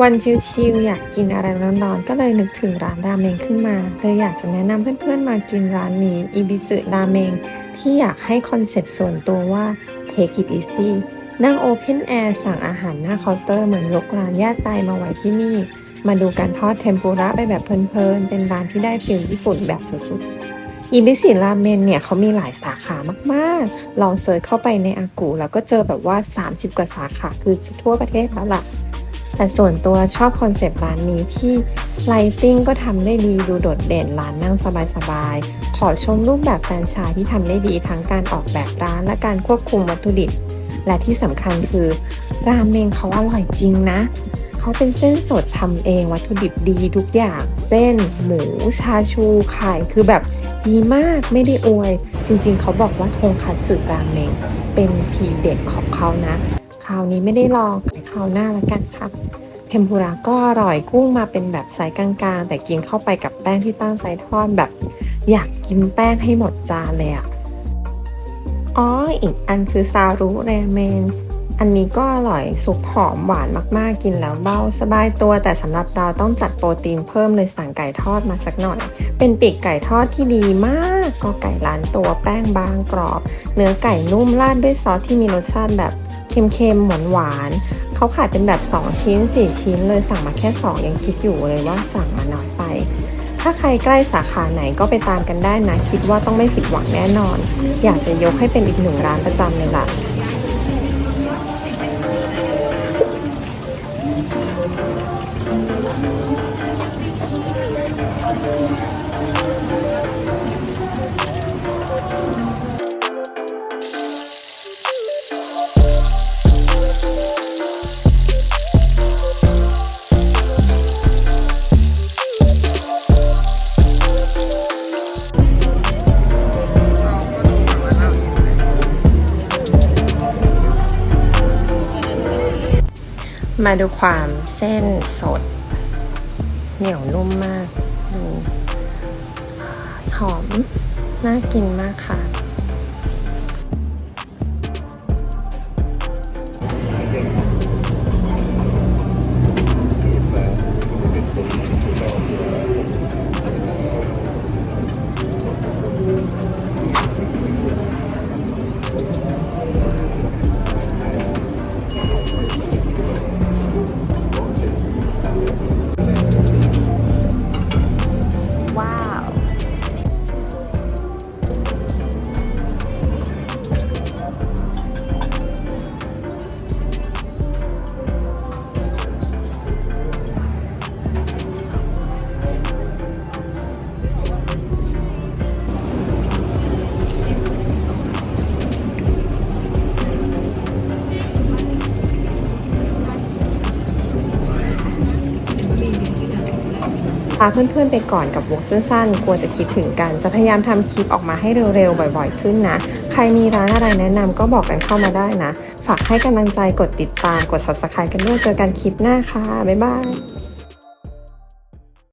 วันชิลๆอยากกินอะไรร้อนๆ ก็เลยนึกถึงร้านราเมงขึ้นมาเลยอยากจะแนะนำเพื่อนๆมากินร้านนี้อีบิสึราเมงที่อยากให้คอนเซปต์ส่วนตัวว่า Take it easy นั่งโอเพนแอร์สั่งอาหารหน้าเคาน์เตอร์เหมือนยกร้านย่าไตมาไว้ที่นี่ มาดูการทอดเทมปุระไปแบบเพลินๆ เป็นร้านที่ได้ฟิลญี่ปุ่นแบบสุดๆอีบิสิราเมนเนี่ยเขามีหลายสาขามากๆ ลองเซิร์ชเข้าไปในอากูแล้วก็เจอแบบว่า 30 กว่าสาขาคือทั่วประเทศแล้วล่ะ แต่ส่วนตัวชอบคอนเซปต์ร้านนี้ที่ไลติ้งก็ทำได้ดีดูโดดเด่นร้านนั่งสบายๆ ขอชมรูปแบบแฟรนไชส์ที่ทำได้ดีทั้งการออกแบบร้านและการควบคุมวัตถุดิบ และที่สำคัญคือ ราเมงเขาอร่อยจริงนะ เขาเป็นเส้นสดทำเองวัตถุดิบดีทุกอย่าง เส้น หมู ชาชู ไข่ คือแบบดีมากไม่ได้อวย จริงๆ เขาบอกว่าทงคัตสึราเมงเป็นทีเด็ดของเขานะ คราวนี้ไม่ได้ลองคราวหน้าละกันครับเทมปุระก็อร่อยกุ้งมาเป็นแบบไซส์กลางๆ แต่กินเข้าไปกับแป้งที่ตั้งไซส์ทอดแบบ อยากกินแป้งให้หมดจานเลยอะอ๋ออีกอันคือซารุเรเมนอันนี้ก็อร่อยซุปหอมหวานมากๆ กินแล้วเบาสบายตัว แต่สำหรับเราต้องจัดโปรตีนเพิ่มเลยสั่งไก่ทอดมาสักหน่อย เป็นปีกไก่ทอดที่ดีมาก ก็ไก่ล้านตัวแป้งบางกรอบ เนื้อไก่นุ่มราดด้วยซอสที่มีรสชาติแบบ เค็มๆ หวานๆเขาขายเป็นแบบ 2 ชิ้น 4 ชิ้นเลยสั่งมาแค่ 2 ยังคิดอยู่เลยว่าสั่งมาน้อยไป ถ้าใครใกล้สาขาไหนก็ไปตามกันได้นะ คิดว่าต้องไม่ผิดหวังแน่นอน อยากจะยกให้เป็นอีกหนึ่งร้านประจำเลยล่ะ มาดูความเส้นสด เหนียวนุ่มมาก ดู หอม น่ากินมากค่ะาเพื่อนๆไปก่อนกับวงสั้นๆกลัวจะคิดถึงกัน จะพยายามทำคลิปออกมาให้เร็วๆ บ่อยๆ ขึ้นนะ ใครมีร้านอะไรแนะนำก็บอกกันเข้ามาได้นะ ฝากให้กำลังใจกดติดตามกด subscribe กันด้วยเจอกันคลิปหน้าค่ะ บ๊ายบาย